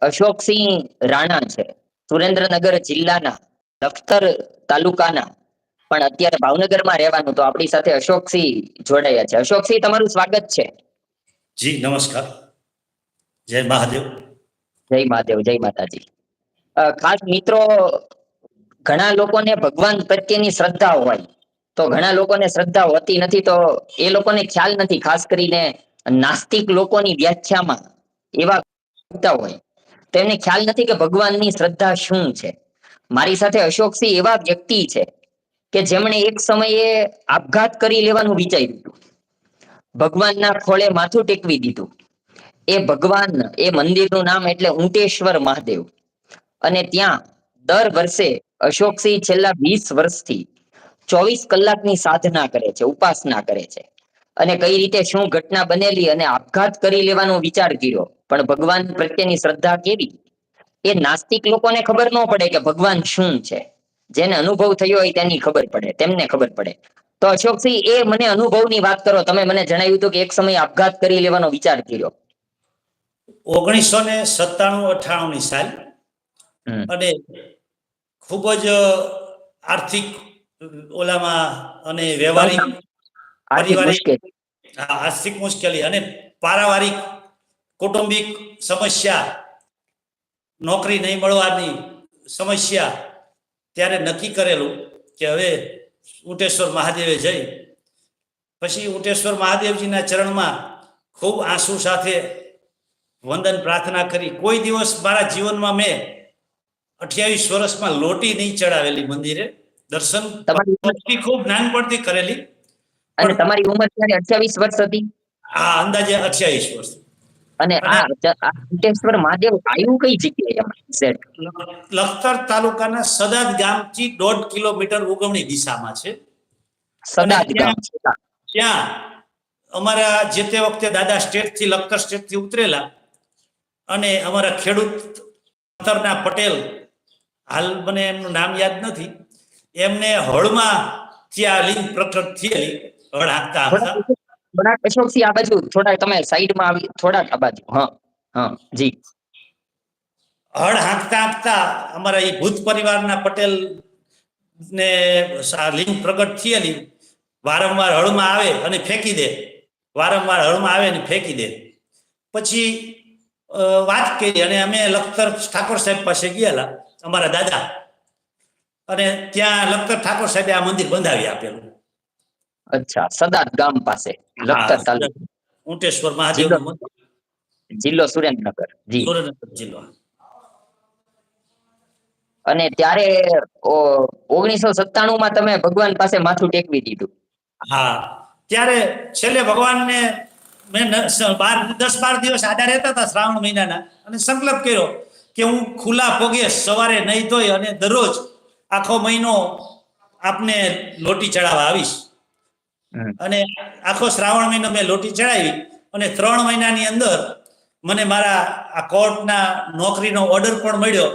અશોકસિંહ રાણા છે. સુરેન્દ્રનગર જિલ્લાના લખતર તાલુકાના. પણ અત્યારે ભાવનગરમાં રહેવાનું તો આપણી સાથે અશોકસિંહ જોડાયા છે. અશોકસિંહ તમારું સ્વાગત છે. જી નમસ્કાર. જય મહાદેવ. જય મહાદેવ જય માતાજી. ખાસ મિત્રો ઘણા લોકોને ભગવાન પ્રત્યેની શ્રદ્ધા હોય. તો ઘણા લોકોને શ્રદ્ધા હોતી નથી તો એ લોકોને ખ્યાલ નથી ખાસ કરીને નાસ્તિક લોકોની વ્યાખ્યામાં. એવા કરતા હોય. તેમને ખ્યાલ નથી કે ભગવાનની શ્રદ્ધા શું છે. મારી સાથે અશોકસિંહ એવા વ્યક્તિ છે કે જેમણે એક સમયે આપઘાત કરી લેવાનું વિચાર્યું ભગવાનના ખોળે માથું ટેકવી દીધું. એ ભગવાન, એ મંદિરનું નામ એટલે ઊંટેશ્વર મહાદેવ. અને ત્યાં દર વર્ષે અશોકસિંહ છેલ્લા વીસ વર્ષથી ચોવીસ કલાકની સાધના કરે છે, ઉપાસના કરે છે. અને કઈ રીતે શું ઘટના બનેલી અને આપઘાત કરી લેવાનો વિચાર કર્યો. પણ ભગવાન પ્રત્યેની શ્રદ્ધા કેવી? એ નાસ્તિક લોકોને ખબર ન પડે કે ભગવાન શું છે. જેને અનુભવ થયો હોય તેની ખબર પડે તેમને ખબર પડે. તો અશોકસિંહ એ મને અનુભવની વાત કરો. તમે મને જણાવ્યું હતું કે એક સમય આપઘાત કરી લેવાનો વિચાર કર્યો. ઓગણીસો ને સત્તાણું અઠાણું ની સાલ અને ખૂબ જ આર્થિક ઓલામાં અને વ્યવહારિક પારિવારિક- આર્થિક મુશ્કેલી અને પારિવારિક કૌટુંબિક સમસ્યા નોકરી નહીં મળવાની સમસ્યા ત્યારે નક્કી કરેલું કે હવે ઉટેશ્વર મહાદેવે જઈ. પછી ઉટેશ્વર મહાદેવજીના ચરણમાં ખૂબ આંસુ સાથે વંદન પ્રાર્થના કરી. કોઈ દિવસ મારા જીવનમાં મેં અઠ્યાવીસ વર્ષમાં લોટી નહીં ચડાવેલી મંદિરે. દર્શન ખૂબ નાનપણથી કરેલી. અને તમારી ઉંમર ત્યારે અઠ્યાવીસ વર્ષ હતી? આ અંદાજે અઠ્યાવીસ વર્ષ. અને આ ઊંટેશ્વર મહાદેવ આવ્યું કઈ જગ્યાએ? લખતર તાલુકાના સદાદ ગામથી દોઢ કિલોમીટર ઉગમણી દિશામાં છે. સદાદ ગામ. ત્યાં અમારા જે તે વખતે દાદા સ્ટેટથી લખતર સ્ટેટથી ઉતરેલા અને અમારા ખેડૂત અંતરના પટેલ હાલ મને એમનું નામ યાદ નથી એમને હળમાં ત્યાં લિંગ પ્રકટ થયેલી હળ હાંકતા હાંકતા થોડાક અશોકથી આ બાજુ થોડાક તમે સાઈડમાં આવી, થોડાક આ બાજુ. હા હા, જી. હળ હાંકતા હાંકતા અમારા એ ભૂત પરિવારના પટેલ ને લિંગ પ્રગટ થયેલી. વારંવાર હળમાં આવે અને ફેંકી દે. વારંવાર હળમાં આવે અને ફેંકી દે. પછી વાત કરી અને અમે લખતર ઠાકોર સાહેબ પાસે ગયેલા, અમારા દાદા. અને ત્યાં લખતર ઠાકોર સાહેબે આ મંદિર બંધાવી આપેલું. અચ્છા સદાત ગામ પાસે લખતર તાલુકો. ઉંટેશ્વર મહાદેવ જિલ્લો સુરેન્દ્રનગર જી. સુરેન્દ્રનગર જિલ્લો. અને ત્યારે ઓગણીસો સત્તાણું માં તમે ભગવાન પાસે માથું ટેકવી દીધું. હા ત્યારે છેલ્લે ભગવાનને મેં બાર દસ બાર દિવસ આડા રહેતા હતા શ્રાવણ મહિનાના અને સંકલ્પ કર્યો કે હું ખુલ્લા પગે સવારે નહીં ધોઈ અને દરરોજ આખો મહિનો આપને લોટી ચડાવવા આવીશ. અને આખો શ્રાવણ મહિનો મેં લોટી ચડાવી અને ત્રણ મહિનાની અંદર મને મારા આ કોર્ટના નોકરીનો ઓર્ડર પણ મળ્યો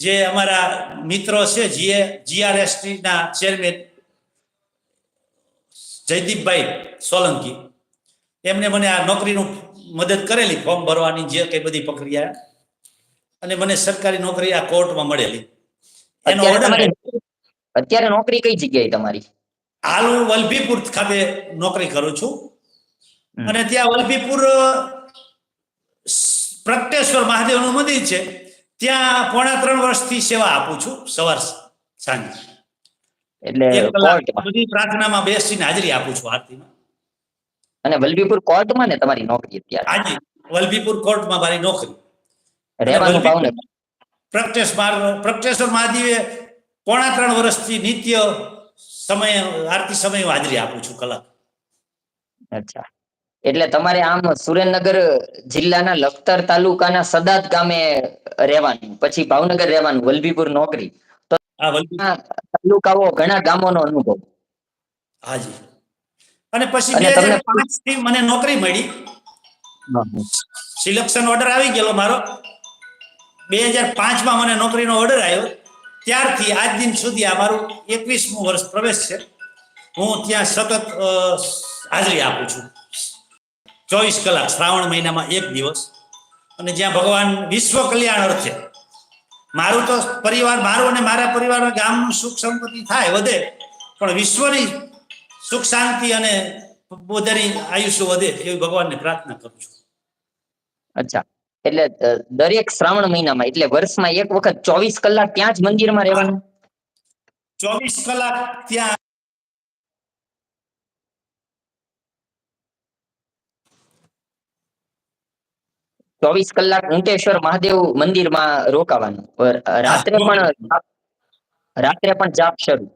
જે અમારા મિત્રો છે જીએ જીઆરએસટીના ચેરમેન જયદીપભાઈ સોલંકી. એમને મને આ નોકરીનું મદદ કરેલી ફોર્મ ભરવાની જે કઈ બધી પ્રક્રિયા. અને મને સરકારી નોકરી આ કોર્ટમાં મળેલી. એનો અત્યારે ઓર્ડર અત્યારે નોકરી કઈ જગ્યાએ તમારી? હાલ હું વલભીપુર ખાતે નોકરી કરું છું. અને ત્યાં વલભીપુર પ્રગટેશ્વર મહાદેવનું મંદિર છે. ત્યાં પોણા ત્રણ વર્ષથી સેવા આપું છું સવાર સાંજ. એટલે બધી પ્રાર્થનામાં બેસીને હાજરી આપું છું આરતીમાં. અને વલભીપુર કોર્ટમાં ને તમારી નોકરી અત્યારે? હાજી વલભીપુર કોર્ટમાં મારી નોકરી. રહેવાનું વલભીપુર- ભાવનગર પ્રગટેશ પ્રગટેશ્વર મહાદેવે પોણા ત્રણ વર્ષથી નિત્ય સમય આરતી સમય હાજરી આપું છું કલાક. અચ્છા. એટલે તમારે આમ સુરેન્દ્રનગર જિલ્લાના લખતર તાલુકાના સદાત ગામે રહેવાનું પછી ભાવનગર રહેવાનું વલભીપુર નોકરી. તો તાલુકાઓ ઘણા ગામોનો અનુભવ. હાજી અને પછી બે તમને- હજાર પાંચથી મને નોકરી મળી. સિલેક્શન ઓર્ડર આવી ગયેલો મારો. બે હજાર પાંચમાં મને નોકરીનો ઓર્ડર આવ્યો. ત્યારથી આજ દિન સુધી આ મારું એકવીસમું વર્ષ પ્રવેશ છે. હું ત્યાં સતત હાજરી આપું છું. ચોવીસ કલાક શ્રાવણ મહિનામાં એક દિવસ. અને જ્યાં ભગવાન વિશ્વ કલ્યાણ અર્થે મારું તો પરિવાર, મારું અને મારા પરિવાર ગામનું સુખ સંપત્તિ થાય વધે, પણ વિશ્વની સુખ શાંતિ અને બધાની આયુષ્ય વધે એવી ભગવાનને પ્રાર્થના કરું છું. અચ્છા. એટલે દરેક શ્રાવણ મહિનામાં એટલે વર્ષમાં એક વખત ચોવીસ કલાક ત્યાં જ મંદિરમાં રહેવાનું. ચોવીસ કલાક ત્યાં. ચોવીસ કલાક ઉંટેશ્વર મહાદેવ મંદિરમાં રોકાવાનું. રાત્રે પણ રાત્રે પણ જાપ શરૂ.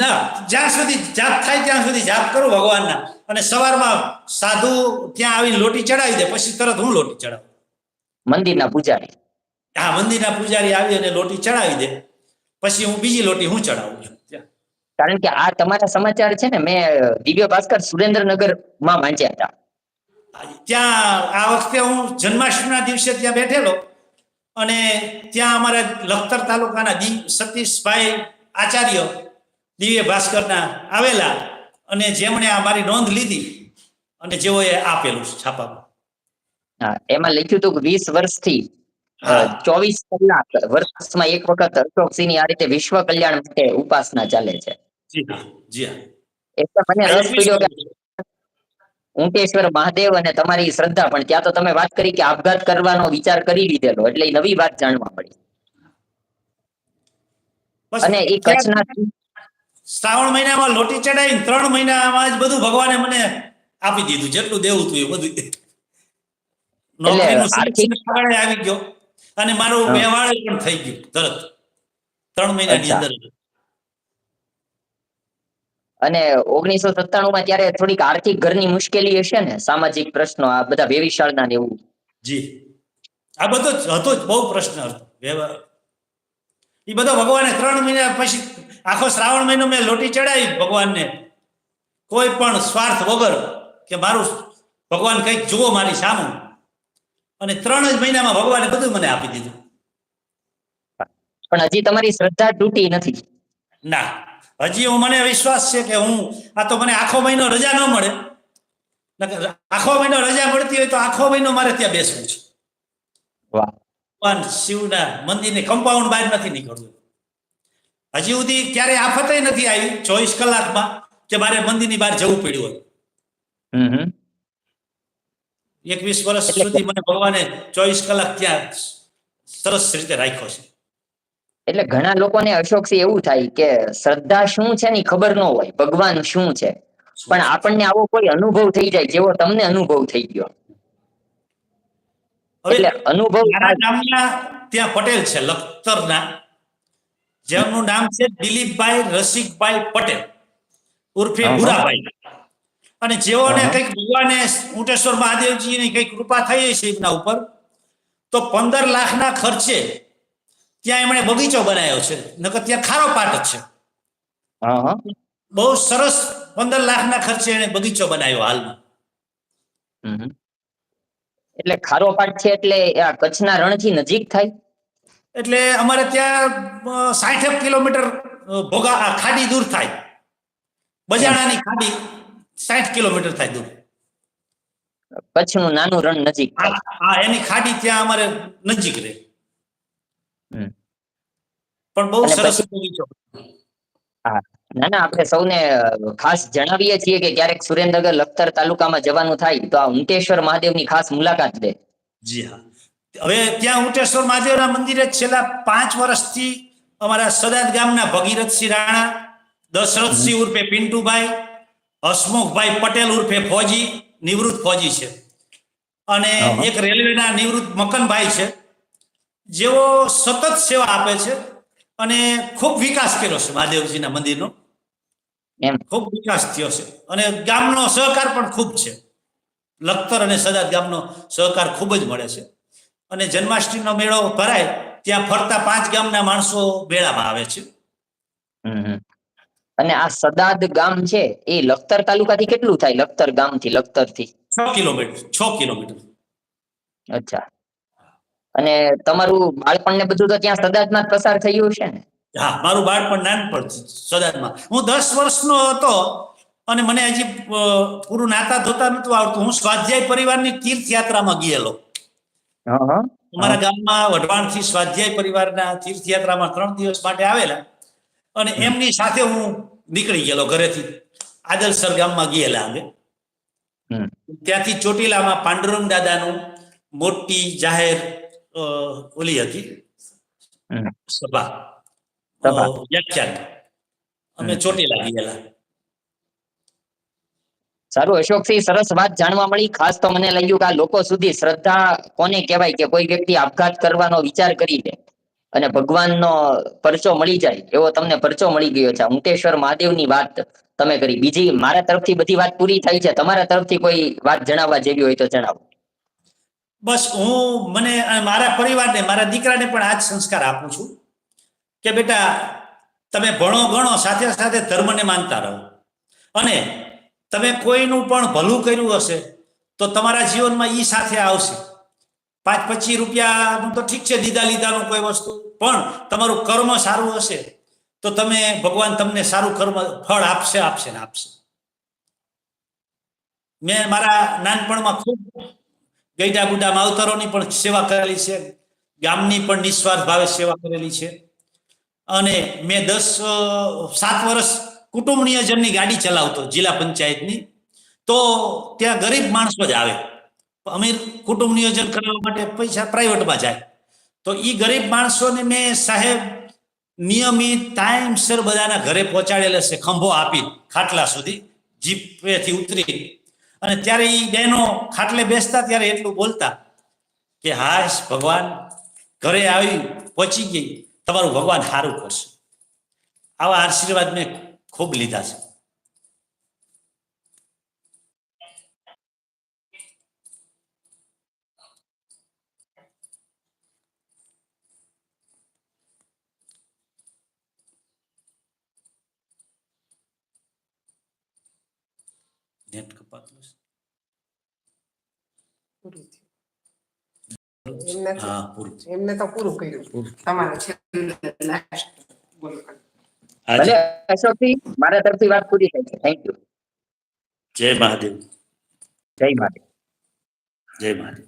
ના જ્યાં સુધી જાપ થાય ત્યાં સુધી જાપ કરું ભગવાનના. અને સવારમાં સાધુ ત્યાં આવીને લોટી ચડાવી દે પછી તરત હું લોટી ચડાવું. મંદિરના પૂજારી. હા મંદિરના પૂજારી આવી અને લોટી ચડાવી દે. પછી હું બીજી લોટી હું ચડાવું છું. કારણ કે આ તમારા સમાચાર છે ને મેં દિવ્ય ભાસ્કર સુરેન્દ્રનગરમાં વાંચ્યા હતા. ત્યાં આ વખતે હું જન્માષ્ટમીના દિવસે ત્યાં બેઠેલો અને ત્યાં અમારા લખતર તાલુકાના દી સતીશભાઈ આચાર્ય દિવ્ય ભાસ્કરના આવેલા અને જેમણે આ મારી નોંધ લીધી અને જેઓએ આપેલું છાપામાં. એમાં લખ્યું હતું કે વીસ વર્ષથી ચોવીસ કલાક વર્ષમાં એક વખત અશોકસિંહની આ રીતે વિશ્વ કલ્યાણ માટે ઉપાસના ચાલે છે. એટલે મને રસ પડ્યો કે ઊંટેશ્વર મહાદેવ અને તમારી શ્રદ્ધા પણ ત્યાં તો તમે વાત કરી કે આપઘાત કરવાનો વિચાર કરી લીધેલો એટલે નવી વાત જાણવા મળી. અને એ કચ્છના શ્રાવણ મહિનામાં લોટી ચડાવી ત્રણ મહિનામાં જ બધું ભગવાને મને આપી દીધું જેટલું દેવું હતું એ બધું. નોકરીનું આવી ગયો અને મારો. વ્યવહાર પણ થઈ ગયો તરત ત્રણ મહિનાની અંદર અને ઓગણીસો સત્તાણું માં ત્યારે થોડીક આર્થિક ઘરની મુશ્કેલી હશે ને? સામાજિક પ્રશ્નો આ બધા વેવિશાળના ને એવું? જી. આ બધો હતો જ બહુ પ્રશ્ન હતો. એ બધો ભગવાને ત્રણ મહિના પછી આખો શ્રાવણ મહિનો મેં લોટી ચડાવી ભગવાનને. કોઈ પણ સ્વાર્થ વગર કે મારું ભગવાન કંઈક જુઓ મારી સામું. અને ત્રણ જ મહિનામાં ભગવાને બધું મને આપી દીધું. પણ હજી તમારી શ્રદ્ધા તૂટી નથી. ના હજી હું મને વિશ્વાસ છે કે હું આ તો મને આખો મહિનો રજા ન મળે. આખો મહિનો રજા મળતી હોય તો આખો મહિનો મારે ત્યાં બેસવું છે. વાહ. ભગવાન શિવના મંદિરને કમ્પાઉન્ડ બહાર નથી નીકળવું. હજી સુધી ક્યારે આફતે નથી આવી ચોવીસ કલાકમાં કે મારે મંદિરની બહાર જવું પડ્યું હોય. એકવીસ વર્ષ સુધી મને ભગવાને ચોવીસ કલાક ત્યાં સરસ રીતે રાખ્યો છે. એટલે ઘણા લોકોને અશોકસિંહ એવું થાય કે શ્રદ્ધા શું છે ની ખબર ન હોય ભગવાન શું છે? પણ આપણને આવો કોઈ અનુભવ થઈ જાય જેવો તમને અનુભવ થઈ ગયો. એટલે અનુભવ ત્યાં પટેલ છે લખતરના. જેમનું નામ છે દિલીપભાઈ રસિકભાઈ પટેલ. ઉર્ફે. ભૂરાભાઈ. અને જેઓને. કંઈક ભગવાને ઊંટેશ્વર મહાદેવજીની કંઈક કૃપા થઈ છે એમના ઉપર તો પંદર લાખના ખર્ચે ત્યાં એમણે બગીચો બનાવ્યો છે. નકર ત્યાં ખારો પાટ જ છે. બહુ સરસ પંદર લાખના ખર્ચે એને બગીચો બનાવ્યો હાલમાં. એટલે ખારો પાટ છે એટલે આ કચ્છના રણથી નજીક થાય? એટલે અમારે ત્યાં સાઠ કિલોમીટર ભોગા ખાડી દૂર થાય. બજાણાની ખાડી. સાઠ કિલોમીટર થાય દૂર. કચ્છનું નાનું રણ નજીક આ એની ખાડી ત્યાં અમારે નજીક રહે. પણ બહુ સરસ બગીચો ના ના આપણે સૌને ખાસ જણાવીએ છીએ કે ક્યારેક સુરેન્દ્રનગર લખતર તાલુકામાં જવાનું થાય તો આ ઉંટેશ્વર મહાદેવની ખાસ મુલાકાત લે. જી હા. હવે ત્યાં ઉંટેશ્વર મહાદેવના મંદિરે છેલ્લા પાંચ વર્ષથી અમારા સદાદ ગામના ભગીરથસિંહ રાણા દશરથસિંહ ઉર્ફે પિન્ટુભાઈ હસમુખભાઈ પટેલ ઉર્ફે ફોજી નિવૃત્ત ફોજી છે. અને. એક રેલવેના નિવૃત્ત મકનભાઈ છે. જેઓ સતત સેવા આપે છે અને ખૂબ વિકાસ કર્યો છે મહાદેવજીના મંદિરનો. ખૂબ વિકાસ થયો છે. અને ગામનો સહકાર પણ ખૂબ છે. લખતર અને સદાદ ગામનો સહકાર ખૂબ જ મળે છે. અને જન્માષ્ટમીનો મેળો ભરાય ત્યાં ફરતા પાંચ ગામના માણસો મેળામાં આવે છે. અને આ સદાદ ગામ છે એ લખતર તાલુકાથી કેટલું થાય? લખતર ગામથી લખતરથી. છ કિલોમીટર છ કિલોમીટર. અચ્છા. અને તમારું બાળપણ ને બધું તો ત્યાં સદાદમાં જ પસાર થયું હશે ને? હા મારું બાળપણ નાનપણ સદાદમાં. હું દસ વર્ષનો હતો અને મને હજી પૂરું નાતા ધોતા નતું આવડતું. હું સ્વાધ્યાય પરિવારની તીર્થયાત્રામાં ગયેલો. અમારા ગામમાં વઢવાણથી સ્વાધ્યાય પરિવારના તીર્થયાત્રામાં ત્રણ દિવસ માટે આવેલા. અને એમની સાથે હું નીકળી ગયેલો ઘરેથી. આદલસર ગામમાં ગયેલા અમે. ત્યાંથી ચોટીલામાં પાંડુરંગ દાદાનું મોટી જાહેર ઓલી હતી. સભા. વ્યાખ્યાન. અમે ચોટીલા ગયેલા. સારું અશોકસિંહ સરસ વાત જાણવા મળી. ખાસ તો મને લાગ્યું કે આ લોકો સુધી શ્રદ્ધા કોને કહેવાય કે કોઈ વ્યક્તિ આપઘાત કરવાનો વિચાર કરી લે. અને ભગવાનનો પરચો મળી જાય, એવો તમને પરચો મળી ગયો છે. આ મહાદેવની વાત તમે કરી. બીજી મારા તરફથી બધી વાત પૂરી થઈ છે. તમારા તરફથી કોઈ વાત જણાવવા જેવી હોય તો જણાવો. બસ હું મને મારા પરિવારને, મારા દીકરાને પણ આ જ સંસ્કાર આપું છું કે બેટા, તમે ભણો ગણો, સાથે સાથે ધર્મને માનતા રહો. અને તમે કોઈનું પણ ભલું કર્યું હશે તો તમારા જીવનમાં એ સાથે આવશે. પાંચ પચીસ રૂપિયાનું તો ઠીક છે દીધા લીધાનું કોઈ વસ્તુ. પણ તમારું કર્મ સારું હશે તો તમે, ભગવાન તમને સારું કર્મ, ફળ આપશે આપશે ને આપશે. મેં મારા નાનપણમાં ખૂબ ગુડા માવતરોની પણ સેવા કરેલી છે. ગામની પણ નિસ્વાર્થ ભાવે સેવા કરેલી છે. અને મેં દસ સાત વર્ષ કુટુંબ નિયોજનની ગાડી ચલાવતો, જિલ્લા પંચાયતની. તો ત્યાં ગરીબ માણસો જ આવે. અમીર કુટુંબ નિયોજન કરવા માટે પૈસા પ્રાઇવેટમાં જાય. તો એ ગરીબ માણસોને મેં સાહેબ નિયમિત ટાઈમસર બધાના ઘરે પહોંચાડેલા છે, ખંભો આપી ખાટલા સુધી જીપેથી ઉતરી. અને ત્યારે એ બહેનો ખાટલે બેસતા, ત્યારે એટલું બોલતા કે હાશ ભગવાન, ઘરે આવી પહોંચી ગઈ. તમારું ભગવાન સારું કરશે. આવા આશીર્વાદ મેં ખૂબ લીધા છે. નેટ કપાતું તો- હા પૂરું એમને તો પૂરું કર્યું. તમારે છેલ્લે બોલો. ભલે અશોકસિંહ મારા તરફથી વાત પૂરી થઈ છે થેન્ક યુ જય મહાદેવ જય માતા જય મહાદેવ